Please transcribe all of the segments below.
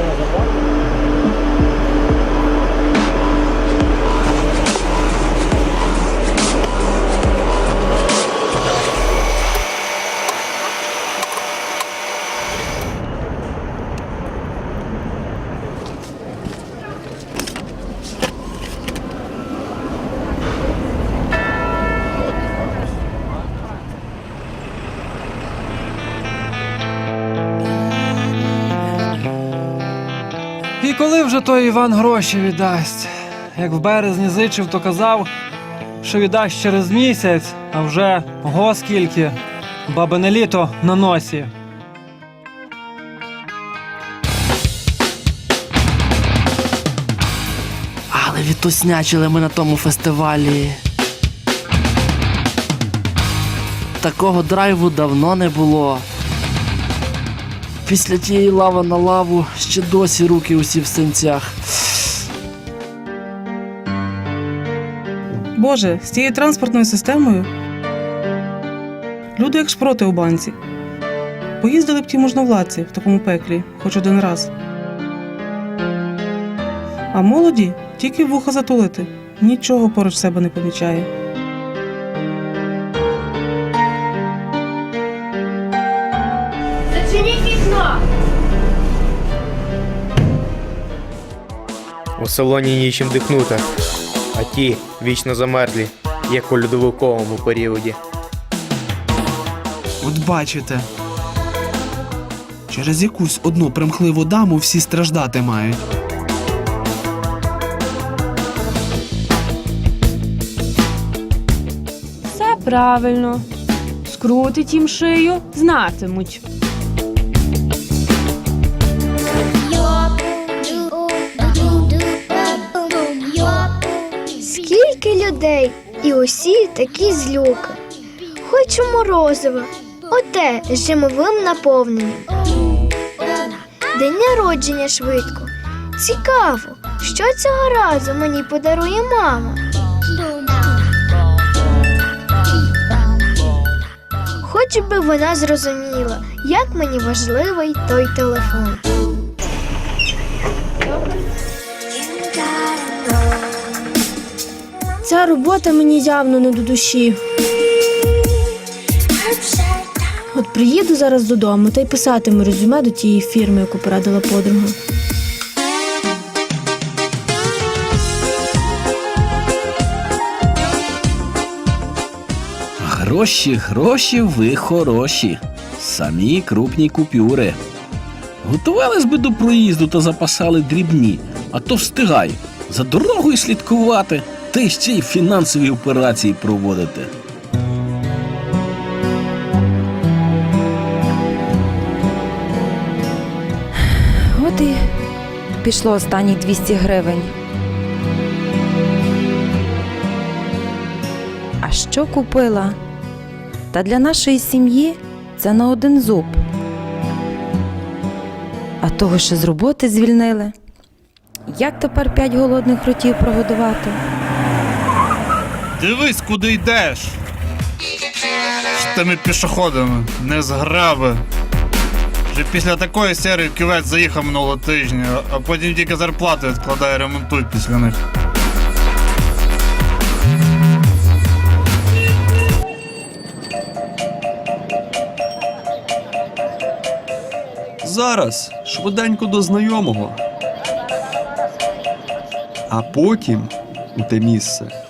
ಮಾಡ್ತೇವೆ коли вже той Іван гроші віддасть? Як в березні зичив, то казав, що віддасть через місяць, а вже го скільки, бабине літо на носі. Але відтоснячили ми на тому фестивалі. Такого драйву давно не було. Після тієї лава на лаву ще досі руки усі в синцях. Боже, з цією транспортною системою. Люди як шпроти у банці. Поїздили б ті можновладці в такому пеклі, хоч один раз. А молоді тільки вуха затулити, нічого поруч себе не помічає. У салоні нічим дихнути, а ті вічно замерзлі, як у льодовиковому періоді. От бачите. Через якусь одну примхливу даму всі страждати мають. Все правильно. Скрутить їм шию, знатимуть. Скільки людей, і усі такі злюки. Хочу морозива, оте з жимовим наповненням. День народження швидко. Цікаво, що цього разу мені подарує мама. Хоч би вона зрозуміла, як мені важливий той телефон. Ця робота мені явно не до душі. От приїду зараз додому та й писатиму резюме до тієї фірми, яку порадила подруга. Гроші, гроші, ви хороші. Самі крупні купюри. Готувались би до проїзду та запасали дрібні, а то встигай за дорогою слідкувати, й ще й фінансові операції проводити. От і пішло останні 200 гривень. А що купила? Та для нашої сім'ї це на один зуб. А того ще з роботи звільнили. Як тепер п'ять голодних ротів прогодувати? Дивись, куди йдеш. З тими пішоходами, не. Вже після такої серії в кювет заїхав минулого тижня, а потім тільки зарплату відкладає, ремонтують після них. Зараз швиденько до знайомого. А потім у те місце,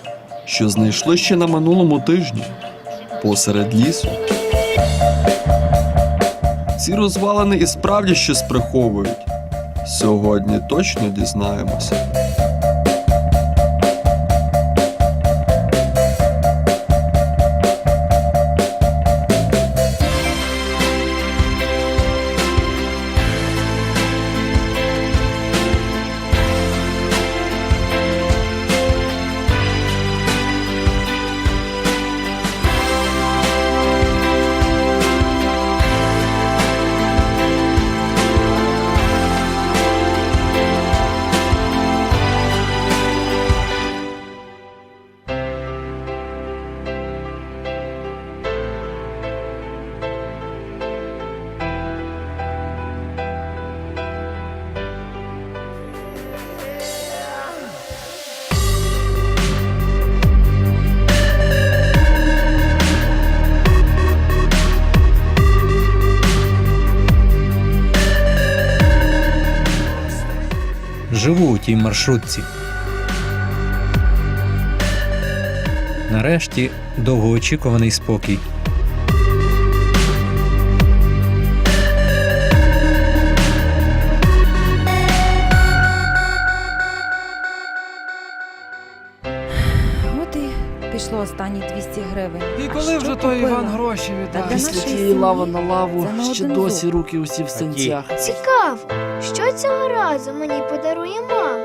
що знайшли ще на минулому тижні, посеред лісу. Ці розвалини і справді щось приховують. Сьогодні точно дізнаємося. Живу у тій маршрутці. Нарешті довгоочікуваний спокій. Останні 200 гривень. І коли що вже той купила? Іван гроші Та для віддасть? Після нашої тієї лави сім'ї на лаву це на ще один досі зуб. руки усі в синцях. Цікаво, що цього разу мені подарує мама?